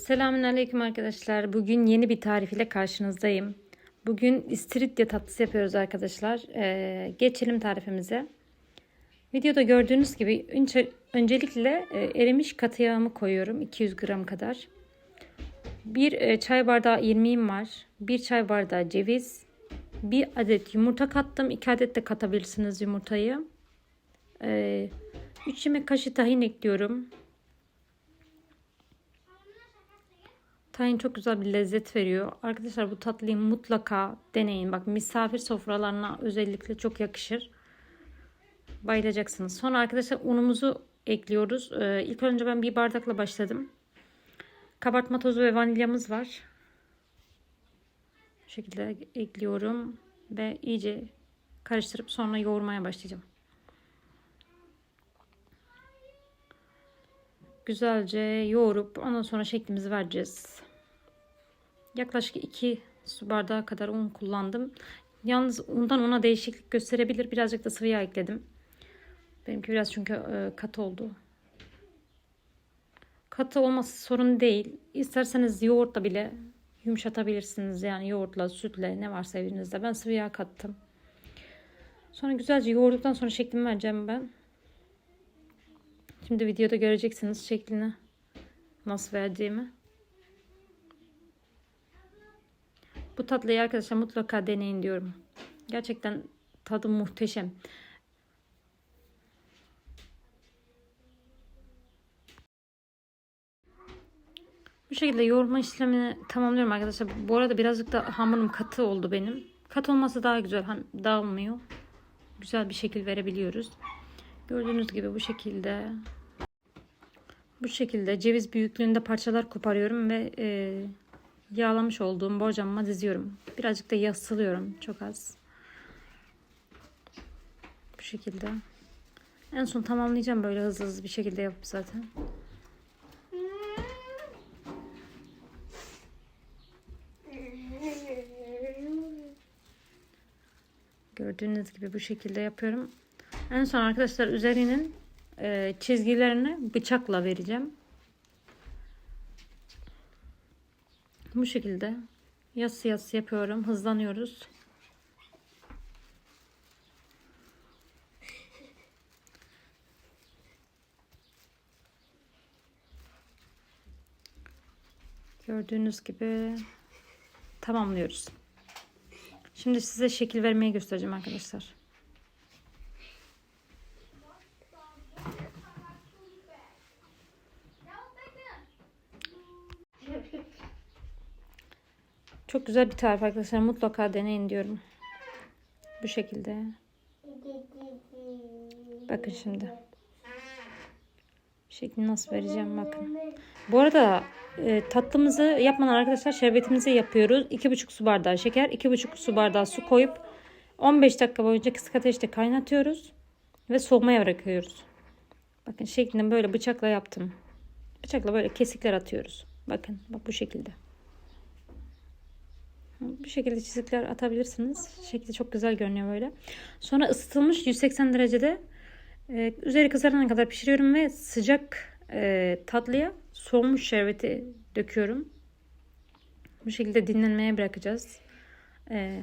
Selamünaleyküm arkadaşlar. Bugün yeni bir tarif ile karşınızdayım. Bugün istiridye tatlısı yapıyoruz arkadaşlar. Ee, geçelim tarifimize. Videoda gördüğünüz gibi önce, öncelikle e, erimiş katı yağımı koyuyorum. 200 gram kadar. Bir e, çay bardağı irmiğim var. Bir çay bardağı ceviz. Bir adet yumurta kattım. 2 adet de katabilirsiniz yumurtayı. 3 e, yemek kaşığı tahin ekliyorum. Tahin çok güzel bir lezzet veriyor. Arkadaşlar bu tatlıyı mutlaka deneyin. Bak misafir sofralarına özellikle çok yakışır. Bayılacaksınız. Sonra arkadaşlar unumuzu ekliyoruz. Ee, ilk önce ben bir bardakla başladım. Kabartma tozu ve vanilyamız var. Bu şekilde ekliyorum ve iyice karıştırıp sonra yoğurmaya başlayacağım. Güzelce yoğurup ondan sonra şeklimizi vereceğiz. Yaklaşık 2 su bardağı kadar un kullandım. Yalnız undan ona değişiklik gösterebilir. Birazcık da sıvı yağ ekledim. Benimki biraz çünkü e, katı oldu. Katı olması sorun değil. İsterseniz yoğurtla bile yumuşatabilirsiniz. Yani yoğurtla, sütle ne varsa evinizde. Ben sıvı yağ kattım. Sonra güzelce yoğurduktan sonra şeklimi vereceğim ben. Şimdi videoda göreceksiniz şeklini nasıl verdiğimi. Bu tatlıyı arkadaşlar mutlaka deneyin diyorum. Gerçekten tadı muhteşem. Bu şekilde yoğurma işlemini tamamlıyorum arkadaşlar. Bu arada birazcık da hamurum katı oldu benim. Kat olması daha güzel. Dağılmıyor. Güzel bir şekil verebiliyoruz. Gördüğünüz gibi bu şekilde bu şekilde ceviz büyüklüğünde parçalar koparıyorum ve e, yağlamış olduğum borcamıma diziyorum. Birazcık da yasılıyorum çok az. Bu şekilde. En son tamamlayacağım böyle hızlı hızlı bir şekilde yapıp zaten. Gördüğünüz gibi bu şekilde yapıyorum. En son arkadaşlar üzerinin e, çizgilerini bıçakla vereceğim. Bu şekilde yassı yassı yapıyorum. Hızlanıyoruz. Gördüğünüz gibi tamamlıyoruz. Şimdi size şekil vermeyi göstereceğim arkadaşlar. Çok güzel bir tarif arkadaşlar. Mutlaka deneyin diyorum. Bu şekilde. Bakın şimdi. Şeklini nasıl vereceğim bakın. Bu arada e, tatlımızı yapmadan arkadaşlar şerbetimizi yapıyoruz. 2,5 su bardağı şeker, 2,5 su bardağı su koyup 15 dakika boyunca kısık ateşte kaynatıyoruz ve soğumaya bırakıyoruz. Bakın şeklini böyle bıçakla yaptım. Bıçakla böyle kesikler atıyoruz. Bakın bak bu şekilde. Şekilde çizikler atabilirsiniz. Şekli çok güzel görünüyor böyle. Sonra ısıtılmış 180 derecede e, üzeri kızarana kadar pişiriyorum ve sıcak e, tatlıya soğumuş şerbeti döküyorum. Bu şekilde dinlenmeye bırakacağız. E,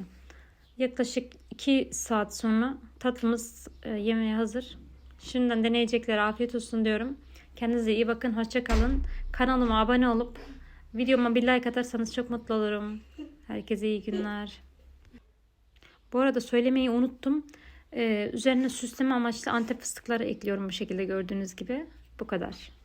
yaklaşık 2 saat sonra tatlımız e, yemeğe hazır. Şimdiden deneyeceklere afiyet olsun diyorum. Kendinize iyi bakın. Hoşça kalın. Kanalıma abone olup videoma bir like atarsanız çok mutlu olurum. Herkese iyi günler. Bu arada söylemeyi unuttum. Ee, üzerine süsleme amaçlı antep fıstıkları ekliyorum bu şekilde gördüğünüz gibi. Bu kadar.